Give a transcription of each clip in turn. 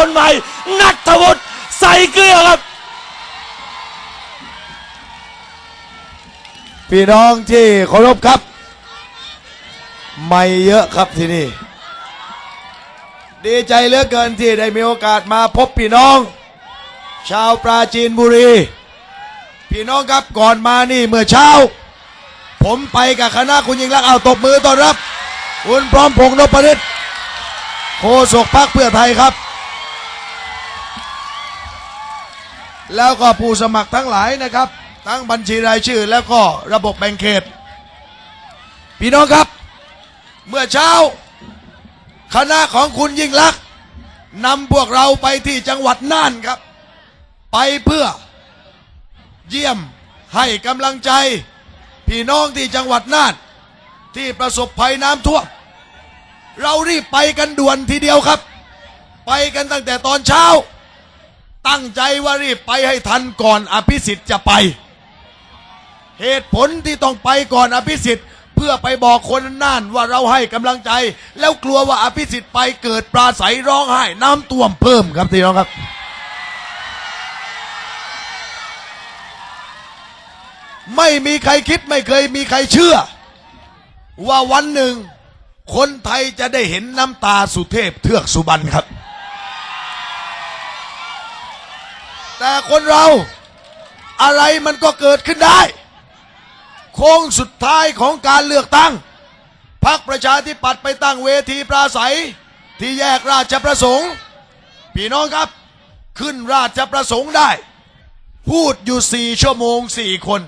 คนใหม่ นัทวุฒิใส่เกลือครับ พี่น้องที่เคารพครับ ไม่เยอะครับที่นี่ ดีใจเหลือเกินที่ได้มีโอกาสมาพบพี่น้อง ชาวปราจีนบุรี พี่น้องครับก่อนมานี่เมื่อเช้า ผมไปกับคณะคุณยิงรักเอาตบมือต้อนรับ คุณพร้อมพงษ์นพฤทธิ์โฆษกพรรคเพื่อไทยครับ แล้วก็ผู้สมัครทั้งหลายนะครับ ทั้งบัญชีรายชื่อแล้วก็ระบบแบ่งเขต พี่น้องครับ เมื่อเช้า คณะของคุณยิ่งลักษณ์นำพวกเราไปที่จังหวัดน่านครับ ไปเพื่อเยี่ยมให้กำลังใจ พี่น้องที่จังหวัดน่าน ที่ประสบภัยน้ำท่วมเรารีบไปกันด่วนทีเดียวครับ ไปกันตั้งแต่ตอนเช้า ตั้งใจว่ารีบไปให้ทันก่อนอภิสิทธิ์จะไป เหตุผลที่ต้องไปก่อนอภิสิทธิ์เพื่อไปบอกคนน่านว่าเราให้กำลังใจ แล้วกลัวว่าอภิสิทธิ์ไปเกิดปราศัยร้องไห้น้ำท่วมเพิ่มครับพี่น้องครับ ไม่มีใครคิดไม่เคยมีใครเชื่อ ว่าวันหนึ่ง คนไทยจะได้เห็นน้ำตาสุเทพเทือกสุบรรณครับ แต่คนเราอะไรมันก็เกิดขึ้นได้ โค้งสุดท้ายของการเลือกตั้งพรรคประชาธิปัตย์ไปตั้งเวทีปราศัย ที่แยกราชประสงค์ พี่น้องครับ ขึ้นราชประสงค์ได้ พูดอยู่สี่ชั่วโมงสี่คน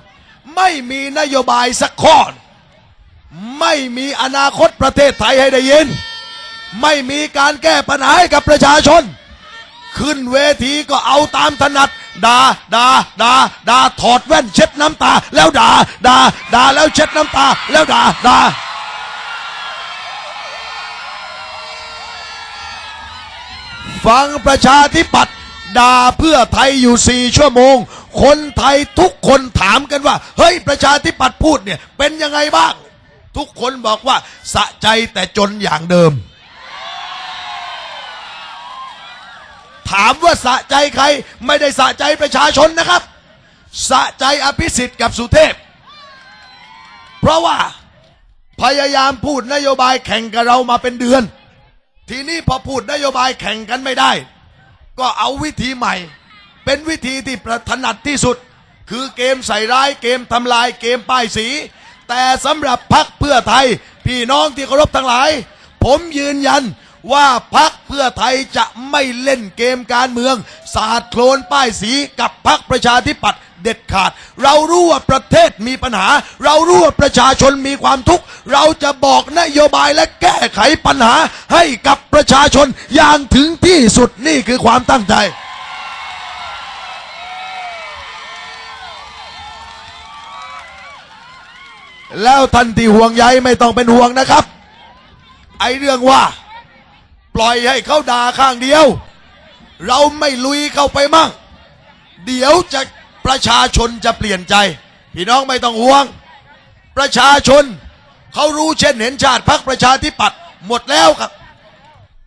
ไม่มีนโยบายสักข้อไม่มีอนาคตประเทศไทยให้ได้ยิน ไม่มีการแก้ปัญหาให้กับประชาชน ขึ้นเวทีก็เอาตามถนัดด่าด่าด่าด่าถอดแว่นเช็ดน้ำตา แล้วด่าด่าด่าแล้วเช็ดน้ำตา แล้วด่าด่าฟังประชาธิปัตย์ด่าเพื่อไทยอยู่สี่ชั่วโมง คนไทยทุกคนถามกันว่า เฮ้ยประชาธิปัตย์พูดเนี่ยเป็นยังไงบ้าง ทุกคนบอกว่าสะใจแต่จนอย่างเดิม ถามว่าสะใจใคร ไม่ได้สะใจประชาชนนะครับ สะใจอภิสิทธิ์กับสุเทพ เพราะว่าพยายามพูดนโยบายแข่งกับเรามาเป็นเดือน ทีนี้พอพูดนโยบายแข่งกันไม่ได้ ก็เอาวิธีใหม่ เป็นวิธีที่ประถนัดที่สุด คือเกมใส่ร้ายเกมทำลายเกมป้ายสี แต่สำหรับพักเพื่อไทย พี่น้องที่เคารพทั้งหลาย ผมยืนยัน ว่าพักเพื่อไทยจะไม่เล่นเกมการเมือง สาดโคลนป้ายสีกับพักประชาธิปัตย์เด็ดขาด เรารู้ว่าประเทศมีปัญหา เรารู้ว่าประชาชนมีความทุกข์ เราจะบอกนโยบายและแก้ไขปัญหาให้กับประชาชนอย่างถึงที่สุดนี่คือความตั้งใจแล้วท่านที่ห่วงใยไม่ต้องเป็นห่วงนะครับ ไอเรื่องว่า ปล่อยให้เขาด่าข้างเดียว เราไม่ลุยเข้าไปมั่ง เดี๋ยวจะประชาชนจะเปลี่ยนใจ พี่น้องไม่ต้องห่วง ประชาชนเขารู้เช่นเห็นชาติพักประชาธิปัตย์หมดแล้วครับ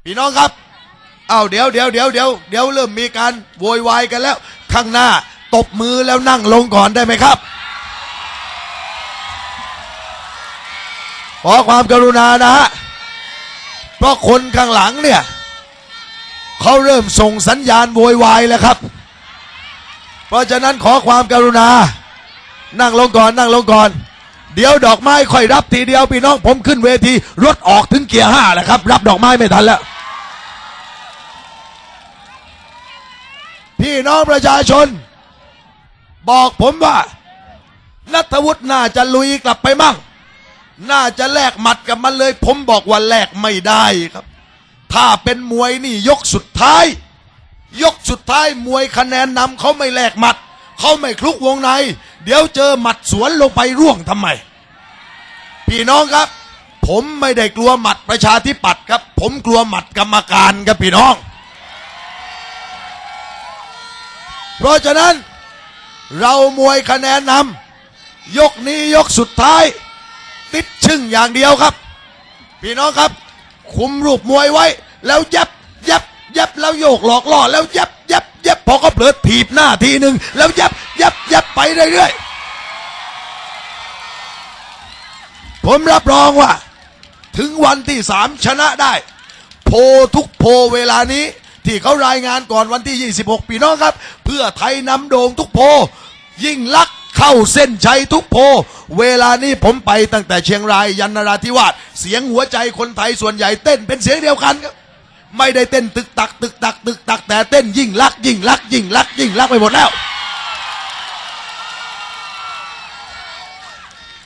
พี่น้องครับเอาเดี๋ยวเดี๋ยวเดี๋ยวเดี๋ยวเดี๋ยวเริ่มมีการโวยวายกันแล้ว ข้างหน้าตบมือแล้วนั่งลงก่อนได้ไหมครับ ขอความกรุณานะฮะ ราะคนข้างหลังเนี่ยเขาเริ่มส่งสัญญาณโวยวายแล้วครับ เพราะฉะนั้นขอความกรุณา นั่งลงก่อนนั่งลงก่อน เดี๋ยวดอกไม้ค่อยรับทีเดียวพี่น้องผมขึ้นเวทีรถออกถึงเกียร์ห้าแหละครับ รับดอกไม้ไม่ทันแล้ว พี่น้องประชาชน บอกผมว่านัทวุฒิน่าจะลุยกลับไปมั่ง น่าจะแลกหมัดกับมันเลย ผมบอกว่าแลกไม่ได้ครับ ถ้าเป็นมวยนี่ยกสุดท้าย ยกสุดท้ายมวยคะแนนนำเขาไม่แลกหมัด เขาไม่คลุกวงใน เดี๋ยวเจอหมัดสวนลงไปร่วงทำไม พี่น้องครับ ผมไม่ได้กลัวหมัดประชาธิปัตย์ครับ ผมกลัวหมัดกรรมการครับพี่น้อง เพราะฉะนั้น เรามวยคะแนนนำยกนี้ยกสุดท้าย ติดชึ่งอย่างเดียวครับ พี่น้องครับ คุมรูปมวยไว้ แล้วยับยับย็บแล้วโยกหลอกล่อแล้วย็บย็บย็บพอเขาเผลอถีบหน้าทีหนึ่งแล้วย็บย็บย็บไปเรื่อยๆผมรับรองว่า ถึงวันที่สามชนะได้ โพทุกโพเวลานี้ ที่เขารายงานก่อนวันที่ 26 ปีน้องครับ เพื่อไทยนำโด่งทุกโพยิ่งลักษ เข้าเส้นชัยทุกโพ เวลานี้ผมไปตั้งแต่เชียงรายยันนราธิวาสเสียงหัวใจคนไทยส่วนใหญ่เต้นเป็นเสียงเดียวกันครับไม่ได้เต้นตึกตักตึกตักตึกตักแต่เต้นยิ่งลักยิ่งลักยิ่งลักยิ่งลักไปหมดแล้ว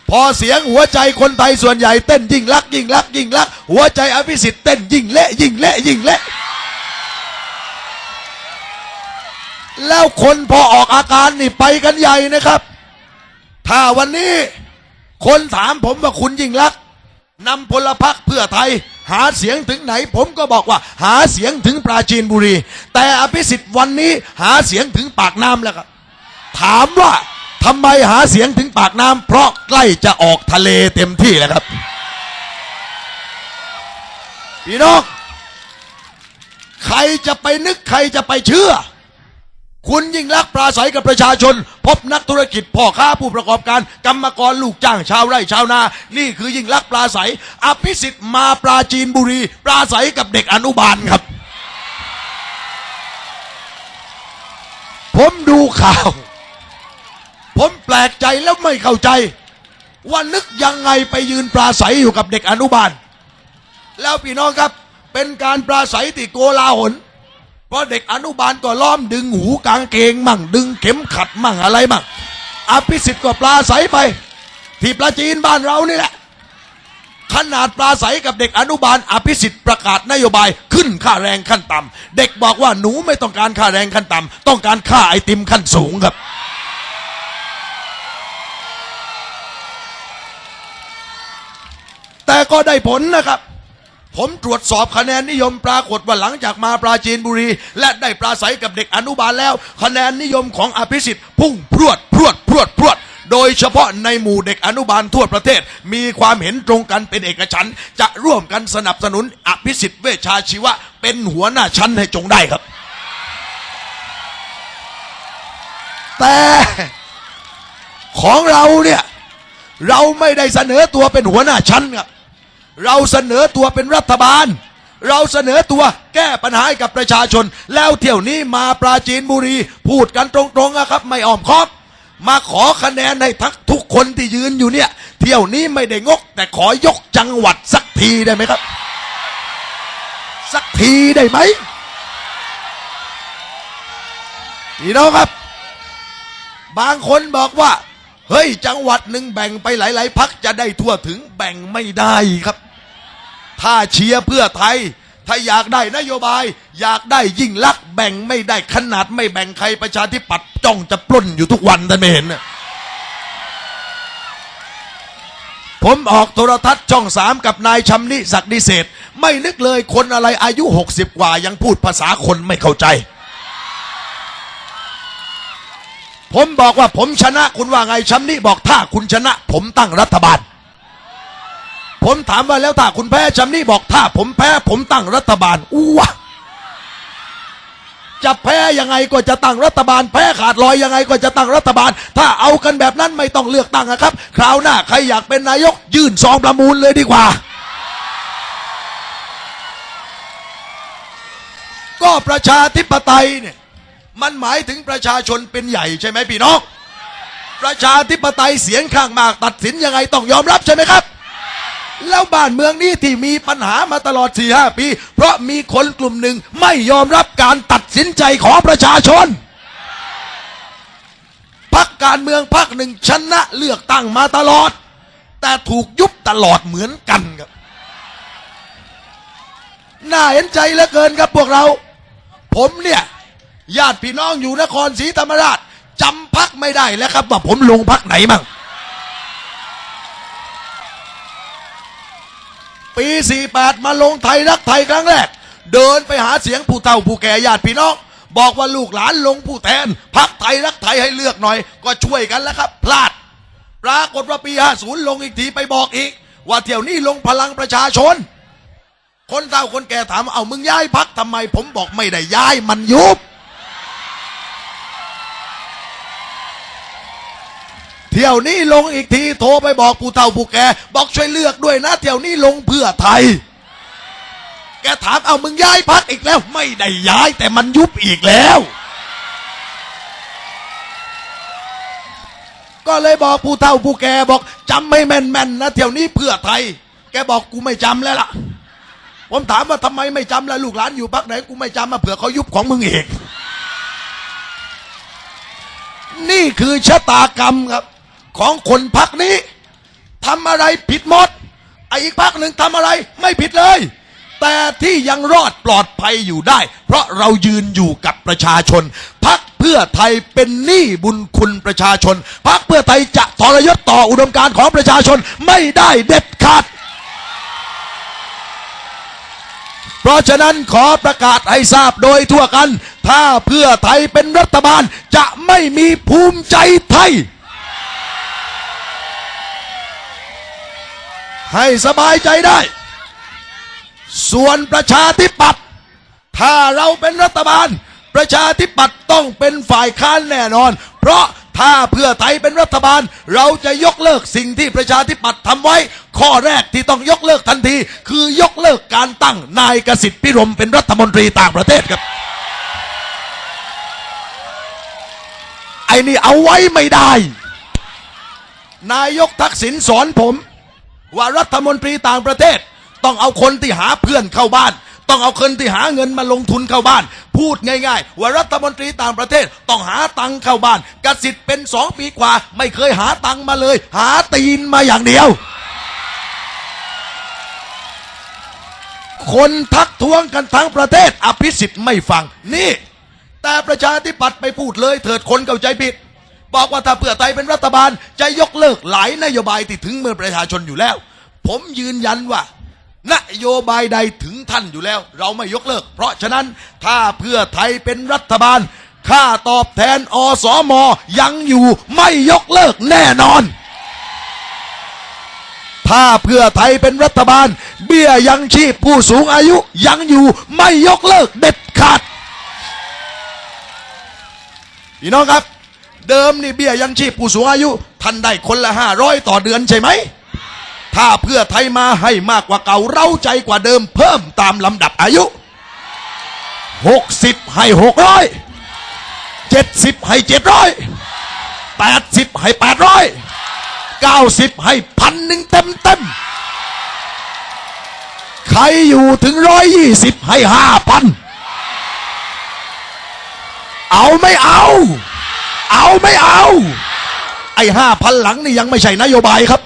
พอเสียงหัวใจคนไทยส่วนใหญ่เต้นยิ่งลักยิ่งลักยิ่งลัก หัวใจอภิสิทธิ์เต้นยิ่งเละยิ่งเละยิ่งเละแล้วคนพอออกอาการนี่ไปกันใหญ่นะครับ ถ้าวันนี้คนถามผมว่าคุณยิ่งลักษณ์นำพลพรรคเพื่อไทย หาเสียงถึงไหน ผมก็บอกว่า หาเสียงถึงปราจีนบุรี แต่อภิสิทธิ์วันนี้หาเสียงถึงปากน้ำแล้วครับถามว่าทำไมหาเสียงถึงปากน้ำเพราะใกล้จะออกทะเลเต็มที่แล้วครับ พี่น้องใครจะไปนึกใครจะไปเชื่อ คุณยิ่งรักปราศัยกับประชาชน พบนักธุรกิจพ่อค้าผู้ประกอบการ กรรมกรลูกจ้างชาวไร่ชาวนา นี่คือยิ่งรักปราศัย อภิสิทธิ์มาปราจีนบุรี ปราศัยกับเด็กอนุบาลครับ ผมดูข่าว ผมแปลกใจแล้วไม่เข้าใจ ว่านึกยังไงไปยืนปราศัยอยู่กับเด็กอนุบาล แล้วพี่น้องครับเป็นการปราศัยที่โกลาหล เพราะเด็กอนุบาลก็ล้อมดึงหูกางเกงมั่ง ดึงเข็มขัดมั่งอะไรมั่งอภิสิทธิ์ก็ปลาใสไป ที่ประจีนบ้านเรานี่แหละ ขนาดปลาใสกับเด็กอนุบาล อภิสิทธิ์ประกาศนโยบายขึ้นค่าแรงขั้นต่ำเด็กบอกว่าหนูไม่ต้องการค่าแรงขั้นต่ำต้องการค่าไอติมขั้นสูงครับแต่ก็ได้ผลนะครับ ผมตรวจสอบคะแนนนิยมปรากฏว่าหลังจากมาปราจีนบุรี และได้ปราศัยกับเด็กอนุบาลแล้ว คะแนนนิยมของอภิสิทธิ์พุ่งพรวดพรวดพรวดพรวดโดยเฉพาะในหมู่เด็กอนุบาลทั่วประเทศ มีความเห็นตรงกันเป็นเอกฉันจะร่วมกันสนับสนุนอภิสิทธิ์เวชชาชีวะ เป็นหัวหน้าชั้นให้จงได้ครับ แต่ของเราเนี่ย เราไม่ได้เสนอตัวเป็นหัวหน้าชั้นครับ เราเสนอตัวเป็นรัฐบาล เราเสนอตัวแก้ปัญหาให้กับประชาชน แล้วเที่ยวนี้มาปราจีนบุรี พูดกันตรงๆนะครับ ไม่อ้อมค้อมมาขอคะแนนให้ทักทุกคนที่ยืนอยู่เนี่ย เที่ยวนี้ไม่ได้งก แต่ขอยกจังหวัดสักทีได้ไหมครับ สักทีได้ไหมพี่น้องครับ บางคนบอกว่า เฮ้ยจังหวัดหนึ่งแบ่งไปหลาย ๆ พักจะได้ทั่วถึงแบ่งไม่ได้ครับ ถ้าเชียร์เพื่อไทย ถ้าอยากได้นโยบาย อยากได้ยิ่งลักษณ์แบ่งไม่ได้ขนาดไม่แบ่งใครประชาธิปัตย์จ้องจะปล้นอยู่ทุกวันท่านไม่เห็นนะผมออกโทรทัศน์ช่องสามกับนายชำนิศักดิเศษ ไม่นึกเลยคนอะไรอายุ 60 กว่ายังพูดภาษาคนไม่เข้าใจ ผมบอกว่าผมชนะคุณว่าไงชำนิบอกถ้าคุณชนะ ผมตั้งรัฐบาล ผมถามว่าแล้วถ้าคุณแพ้ชำนิบอกถ้าผมแพ้ผมตั้งรัฐบาลอู้วะจะแพ้ยังไงก็จะตั้งรัฐบาล แพ้ขาดลอยยังไงก็จะตั้งรัฐบาล ถ้าเอากันแบบนั้นไม่ต้องเลือกตั้งนะครับ คราวหน้าใครอยากเป็นนายกยื่นซองประมูลเลยดีกว่า ก็ประชาธิปไตยเนี่ยมันหมายถึงประชาชนเป็นใหญ่ใช่ไหมพี่น้องประชาธิปไตยเสียงข้างมากตัดสินยังไงต้องยอมรับใช่ไหมครับ แล้วบ้านเมืองนี้ที่มีปัญหามาตลอด4 5ปี เพราะมีคนกลุ่มหนึ่งไม่ยอมรับการตัดสินใจของประชาชนพักการเมืองพักหนึ่งชนะเลือกตั้งมาตลอด แต่ถูกยุบตลอดเหมือนกันครับน่าเห็นใจเหลือเกินครับพวกเรา ผมเนี่ยญาติพี่น้องอยู่นครศรีธรรมราชจำพักไม่ได้แล้วครับว่าผมลงพักไหนมั่ง ปี 48 มาลงไทยรักไทยครั้งแรก เดินไปหาเสียงผู้เฒ่าผู้แก่ญาติพี่น้อง บอกว่าลูกหลานลงผู้แทนพักไทยรักไทยให้เลือกหน่อย ก็ช่วยกันแล้วครับ พลาด ปรากฏว่าปี50ลงอีกทีไปบอกอีก ว่าเที่ยวนี้ลงพลังประชาชน คนเฒ่าคนแก่ถามเอามึงย้ายพักทำไม ผมบอกไม่ได้ย้ายมันยุบ เที่ยวนี้ลงอีกทีโทรไปบอกผู้เฒ่าผู้แกบอกช่วยเลือกด้วยนะเที่ยวนี้ลงเพื่อไทย แกถามเอามึงย้ายพักอีกแล้ว ไม่ได้ย้ายแต่มันยุบอีกแล้ว ก็เลยบอกผู้เฒ่าผู้แกบอกจำไม่แม่นๆนนะเที่ยวนี้เพื่อไทย แกบอกกูไม่จำแล้วล่ะ ผมถามว่าทำไมไม่จำแล้วลูกหลานอยู่พักไหนกูไม่จำมาเผื่อเขายุบของมึงอีกนี่คือชะตากรรมครับ ของคนพักนี้ทำอะไรผิดหมดไอ้อีกพักหนึ่งทำอะไรไม่ผิดเลย แต่ที่ยังรอดปลอดภัยอยู่ได้ เพราะเรายืนอยู่กับประชาชน พักเพื่อไทยเป็นหนี้บุญคุณประชาชน พักเพื่อไทยจะทรยศต่ออุดมการณ์ของประชาชนไม่ได้เด็ดขาดเพราะฉะนั้นขอประกาศให้ทราบโดยทั่วกัน ถ้าเพื่อไทยเป็นรัฐบาลจะไม่มีภูมิใจไทย ให้สบายใจได้ ส่วนประชาธิปัตย์ถ้าเราเป็นรัฐบาล ประชาธิปัตย์ต้องเป็นฝ่ายค้านแน่นอน เพราะถ้าเพื่อไทยเป็นรัฐบาล เราจะยกเลิกสิ่งที่ประชาธิปัตย์ทำไว้ ข้อแรกที่ต้องยกเลิกทันที คือยกเลิกการตั้งนายกสิทธิ์พิรมเป็นรัฐมนตรีต่างประเทศครับไอ้นี่เอาไว้ไม่ได้ นายกทักษิณสอนผม ว่ารัฐมนตรีต่างประเทศ ต้องเอาคนที่หาเพื่อนเข้าบ้าน ต้องเอาคนที่หาเงินมาลงทุนเข้าบ้าน พูดง่ายๆ ว่ารัฐมนตรีต่างประเทศ ต้องหาตังเข้าบ้านกสิทธิ์เป็นสองปีกว่า ไม่เคยหาตังมาเลย หาตีนมาอย่างเดียว คนทักท้วงกันทั้งประเทศ อภิสิทธิ์ไม่ฟังนี่ แต่ประชาธิปัตย์ไปพูดเลย เถิดคนเข้าใจผิด บอกว่าถ้าเพื่อไทยเป็นรัฐบาล จะยกเลิกหลายนโยบายที่ถึงมือประชาชนอยู่แล้ว ผมยืนยันว่า นโยบายใดถึงท่านอยู่แล้ว เราไม่ยกเลิก เพราะฉะนั้นถ้าเพื่อไทยเป็นรัฐบาลค่าตอบแทนอสมยังอยู่ไม่ยกเลิกแน่นอน ถ้าเพื่อไทยเป็นรัฐบาล เบี้ยยังชีพผู้สูงอายุยังอยู่ไม่ยกเลิกเด็ดขาดพี่น้องครับ เดิมนี่เบี้ยยังชีพผู้สูงอายุ ท่านได้คนละห้าร้อยต่อเดือนใช่ไหม ถ้าเพื่อไทยมาให้มากกว่าเก่า เราใจกว่าเดิมเพิ่มตามลำดับอายุหกสิบให้หกร้อยเจ็ดสิบให้เจ็ดร้อยแปดสิบให้แปดร้อยเก้าสิบให้พันหนึ่งเต็มเต็มใครอยู่ถึงร้อยยี่สิบให้ห้าพันเอาไม่เอา เอาไม่เอา ไอ้ห้าพันหลังนี่ยังไม่ใช่นโยบายครับ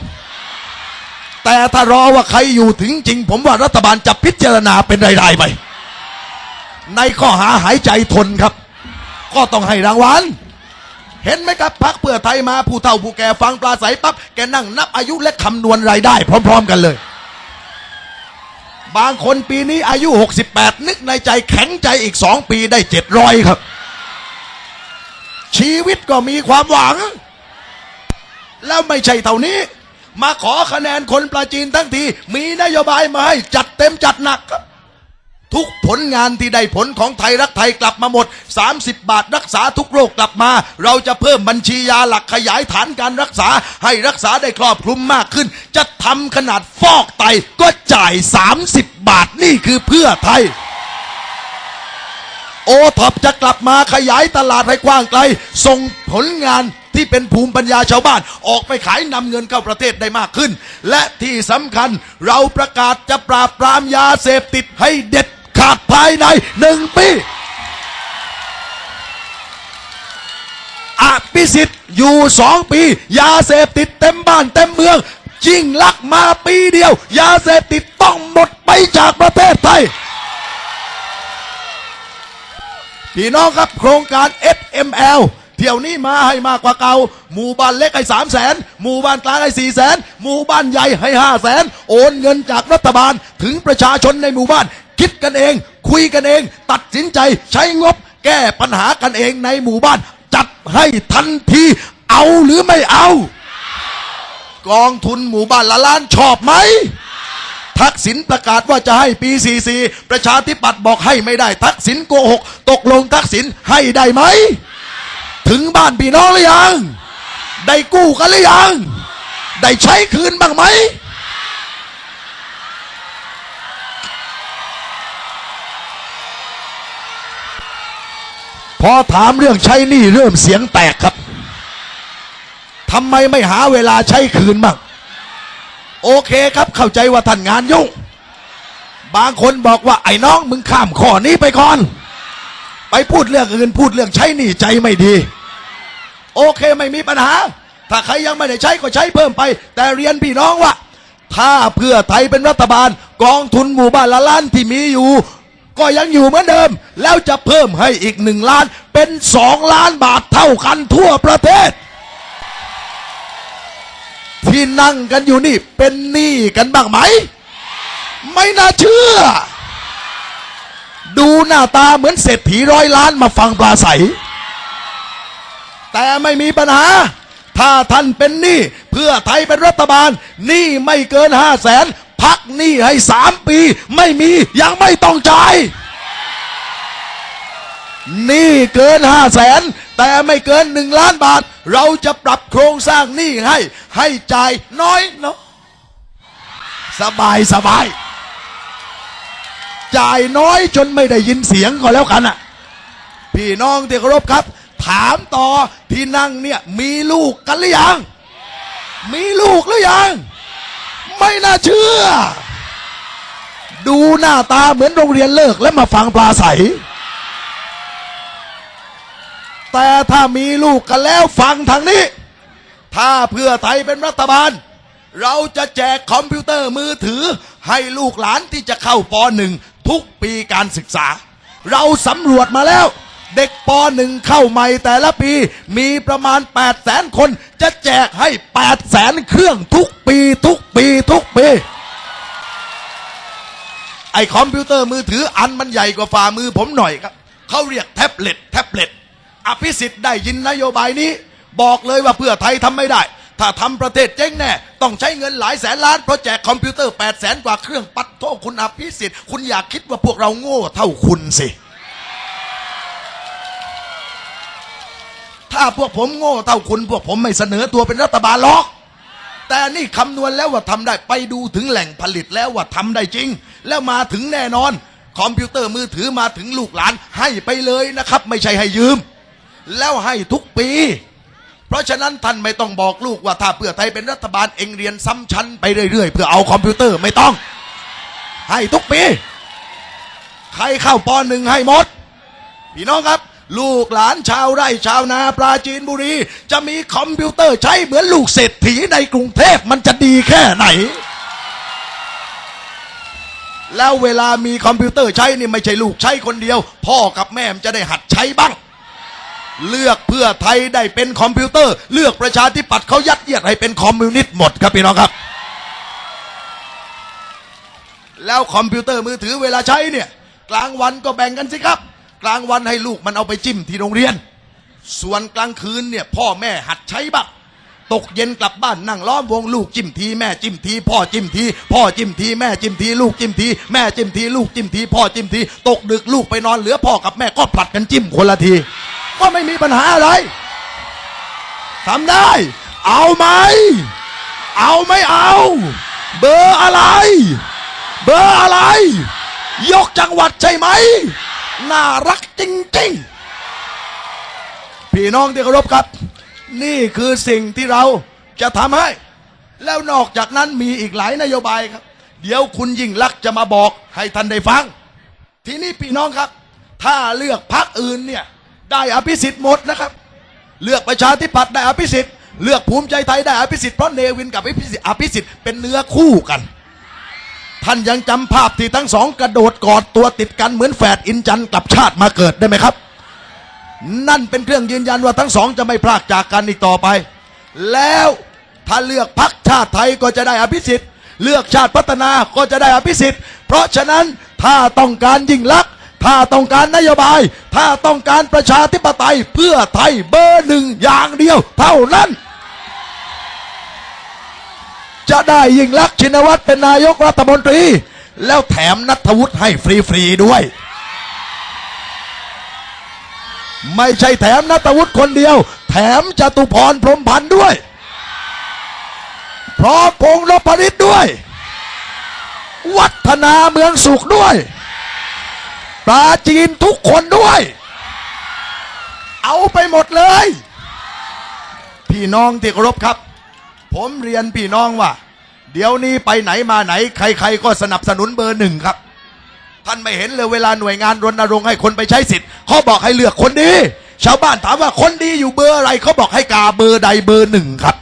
แต่ถ้ารอว่าใครอยู่ถึงจริง ผมว่ารัฐบาลจะพิจารณาเป็นรายๆไป ในข้อหาหายใจทนครับ ก็ต้องให้รางวัลเห็นไหมครับพักเพื่อไทยมาผู้เฒ่าผู้แก่ฟังปลาใสปั๊บแกนั่งนับอายุและคำนวณรายได้ พร้อม ๆ กันเลย บางคนปีนี้อายุ 68 นึกในใจแข็งใจอีกสองปีได้ 700 ครับ ชีวิตก็มีความหวัง แล้วไม่ใช่เท่านี้ มาขอคะแนนคนปราจีนทั้งที มีนโยบายมาให้จัดเต็มจัดหนักครับ ทุกผลงานที่ได้ผลของไทยรักไทยกลับมาหมด 30 บาทรักษาทุกโรคกลับมา เราจะเพิ่มบัญชียาหลักขยายฐานการรักษา ให้รักษาได้ครอบคลุมมากขึ้น จะทำขนาดฟอกไตก็จ่าย 30 บาทนี่คือเพื่อไทย โอท็อปจะกลับมาขยายตลาดให้กว้างไกล ส่งผลงานที่เป็นภูมิปัญญาชาวบ้าน ออกไปขายนำเงินเข้าประเทศได้มากขึ้น และที่สำคัญเราประกาศจะปราบปรามยาเสพติดให้เด็ดขาดภายในหนึ่งปีอภิสิทธิ์อยู่สองปี ยาเสพติดเต็มบ้านเต็มเมืองยิ่งลักมาปีเดียว ยาเสพติดต้องหมดไปจากประเทศไทย พี่น้องครับโครงการ FML เที่ยวนี้มาให้มากกว่าเก่าหมู่บ้านเล็กให้สามแสนหมู่บ้านกลางให้สี่แสนหมู่บ้านใหญ่ให้ห้าแสนโอนเงินจากรัฐบาลถึงประชาชนในหมู่บ้าน คิดกันเอง คุยกันเอง ตัดสินใจใช้งบ แก้ปัญหากันเองในหมู่บ้าน จัดให้ทันทีเอาหรือไม่เอา กองทุนหมู่บ้านละล้านชอบไหม ทักษิณประกาศว่าจะให้ปี 44 ประชาธิปัตย์บอกให้ไม่ได้ ทักษิณโกหก ตกลงทักษิณให้ได้ไหม ถึงบ้านพี่น้องหรือยัง ได้กู้กันหรือยัง ได้ใช้คืนบ้างไหม พอถามเรื่องใช้หนี้เริ่มเสียงแตกครับทำไมไม่หาเวลาใช้คืนบ้าง โอเคครับเข้าใจว่าท่านงานยุ่ง บางคนบอกว่าไอ้น้องมึงข้ามข้อนี้ไปก่อน ไปพูดเรื่องอื่นพูดเรื่องใช้หนี้ใจไม่ดี โอเคไม่มีปัญหา ถ้าใครยังไม่ได้ใช้ก็ใช้เพิ่มไป แต่เรียนพี่น้องว่า ถ้าเพื่อไทยเป็นรัฐบาล กองทุนหมู่บ้านละล้านที่มีอยู่ ก็ยังอยู่เหมือนเดิม แล้วจะเพิ่มให้อีกหนึ่งล้านเป็นสองล้านบาทเท่ากันทั่วประเทศ ที่นั่งกันอยู่นี่เป็นหนี้กันบ้างไหม ไม่น่าเชื่อ ดูหน้าตาเหมือนเศรษฐีร้อยล้านมาฟังปลาใส แต่ไม่มีปัญหา ถ้าท่านเป็นหนี้เพื่อไทยเป็นรัฐบาลหนี้ไม่เกินห้าแสนพักหนี้ให้สามปี ไม่มียังไม่ต้องจ่ายหนี้เกินห้าแสน แต่ไม่เกินหนึ่งล้านบาท เราจะปรับโครงสร้างหนี้ให้ให้จ่ายน้อยเนาะสบายสบาย จ่ายน้อยจนไม่ได้ยินเสียงก็แล้วกันอะ พี่น้องที่เคารพครับ ถามต่อที่นั่งเนี่ย มีลูกกันหรือยัง มีลูกหรือยัง ไม่น่าเชื่อ ดูหน้าตาเหมือนโรงเรียนเลิกแล้วมาฟังปลาใส แต่ถ้ามีลูกกันแล้วฟังทางนี้ ถ้าเพื่อไทยเป็นรัฐบาล เราจะแจกคอมพิวเตอร์มือถือ ให้ลูกหลานที่จะเข้าป .1 ทุกปีการศึกษา เราสำรวจมาแล้ว เด็กป .1 เข้าใหม่แต่ละปีมีประมาณ 8 0 0แสนคน จะแจกให้ 8 0 0แสนเครื่องทุกปีทุกปีทุกปีไอคอมพิวเตอร์มือถืออันมันใหญ่กว่าฝ่ามือผมหน่อยครับเขาเรียกแท็บเล็ตแท็บเล็ต อภิสิทธิ์ได้ยินนโยบายนี้ บอกเลยว่าเพื่อไทยทำไม่ได้ ถ้าทำประเทศเจ๊งแน่ ต้องใช้เงินหลายแสนล้านเพราะแจกคอมพิวเตอร์8 0 0แสนกว่าเครื่องปัดโทษคุณอภิสิทธิ์คุณอยากคิดว่าพวกเราโง่เท่าคุณสิ ถ้าพวกผมโง่เท่าคุณ พวกผมไม่เสนอตัวเป็นรัฐบาลหรอกแต่นี่คำนวณแล้วว่าทำได้ไปดูถึงแหล่งผลิตแล้วว่าทำได้จริง แล้วมาถึงแน่นอน คอมพิวเตอร์มือถือมาถึงลูกหลานให้ไปเลยนะครับ ไม่ใช่ให้ยืม แล้วให้ทุกปี เพราะฉะนั้นท่านไม่ต้องบอกลูกว่าถ้าเพื่อไทยเป็นรัฐบาลเองเรียนซ้ำชั้นไปเรื่อยๆ เพื่อเอาคอมพิวเตอร์ไม่ต้อง ให้ทุกปี ใครเข้าปหนึ่งให้หมด พี่น้องครับ ลูกหลานชาวไร่ชาวนาปราจีนบุรี จะมีคอมพิวเตอร์ใช้เหมือนลูกเศรษฐีในกรุงเทพมันจะดีแค่ไหนแล้วเวลามีคอมพิวเตอร์ใช้นี่ไม่ใช่ลูกใช้คนเดียว พ่อกับแม่มจะได้หัดใช้บ้าง เลือกเพื่อไทยได้เป็นคอมพิวเตอร์ เลือกประชาธิปัตย์เขายัดเยียดให้เป็นคอมมิวนิสต์หมดครับพี่น้องครับ แล้วคอมพิวเตอร์มือถือเวลาใช้เนี่ย กลางวันก็แบ่งกันสิครับ กลางวันให้ลูกมันเอาไปจิ้มที่โรงเรียน ส่วนกลางคืนเนี่ยพ่อแม่หัดใช้บ้างตกเย็นกลับบ้านนั่งล้อมวงลูกจิ้มทีแม่จิ้มที พ่อจิ้มทีพ่อจิ้มทีแม่จิ้มทีลูกจิ้มทีแม่จิ้มทีลูกจิ้มทีพ่อจิ้มทีตกดึกลูกไปนอนเหลือพ่อกับแม่ก็ผลัดกันจิ้มคนละที ก็ไม่มีปัญหาอะไรทำได้ เอาไหม เอาไม่เอา เบอร์อะไร เบอร์อะไร ยกจังหวัดใช่ไหม น่ารักจริงๆ พี่น้องที่เคารพครับ นี่คือสิ่งที่เราจะทำให้ แล้วนอกจากนั้นมีอีกหลายนโยบายครับ เดี๋ยวคุณยิ่งลักษ์จะมาบอกให้ท่านได้ฟัง ทีนี้พี่น้องครับ ถ้าเลือกพรรคอื่นเนี่ย ได้อภิสิทธิ์หมดนะครับ เลือกประชาธิปัตย์ได้อภิสิทธิ์ เลือกภูมิใจไทยได้อภิสิทธิ์เพราะเนวินกับอภิสิทธิ์อภิสิทธิ์เป็นเนื้อคู่กัน ท่านยังจำภาพที่ทั้งสองกระโดดกอดตัวติดกันเหมือนแฝดอินจันทร์กลับชาติมาเกิดได้ไหมครับ นั่นเป็นเครื่องยืนยันว่าทั้งสองจะไม่พลากจากกันอีกต่อไป แล้วถ้าเลือกพักชาติไทยก็จะได้อภิสิทธิ์ เลือกชาติพัฒนาก็จะได้อภิสิทธิ์ เพราะฉะนั้นถ้าต้องการยิ่งลักษ ถ้าต้องการนโยบาย ถ้าต้องการประชาธิปไตยเพื่อไทยเบอร์หนึ่งอย่างเดียว เท่านั้น จะได้ยิ่งลักษณ์ชินวัตรเป็นนายกรัฐมนตรี แล้วแถมนัทวุฒิให้ฟรีๆด้วย ไม่ใช่แถมนัทวุฒิคนเดียว แถมจตุพรพรหมพันธ์ด้วย พร้อมพงษ์นพฤทธิ์ด้วย วัฒนาเมืองสุขด้วย ปราจีนทุกคนด้วย เอาไปหมดเลย พี่น้องที่เคารพครับ ผมเรียนพี่น้องว่า เดี๋ยวนี้ไปไหนมาไหน ใคร ๆ ก็สนับสนุนเบอร์หนึ่งครับ ท่านไม่เห็นเลยเวลาหน่วยงานรณรงค์ให้คนไปใช้สิทธิ์เขาบอกให้เลือกคนดี ชาวบ้านถามว่าคนดีอยู่เบอร์อะไรเขาบอกให้กาเบอร์ใดเบอร์หนึ่งครับ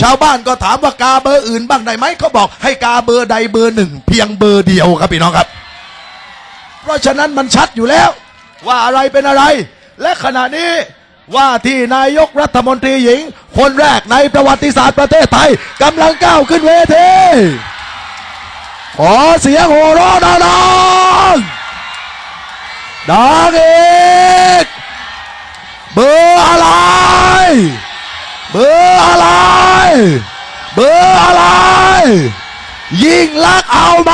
ชาวบ้านก็ถามว่ากาเบอร์อื่นบ้างได้ไหมเขาบอกให้กาเบอร์ใดเบอร์หนึ่ง เพียงเบอร์เดียวครับพี่น้องครับ เพราะฉะนั้นมันชัดอยู่แล้ว ว่าอะไรเป็นอะไร และขณะนี้ว่าที่นายกรัฐมนตรีหญิง คนแรกในประวัติศาสตร์ประเทศไทยกำลังก้าวขึ้นเวทีขอเสียงโห่ร้องดังดังอีกเบอร์อะไร บอร์อะไร เบอร์อะไร ยิ่งลักเอาไหม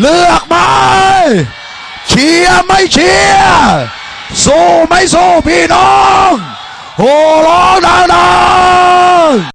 เลือกไหมเชียร์ไม่เชียร์สู้ไม่สู้พี่น้องโหร้องดัง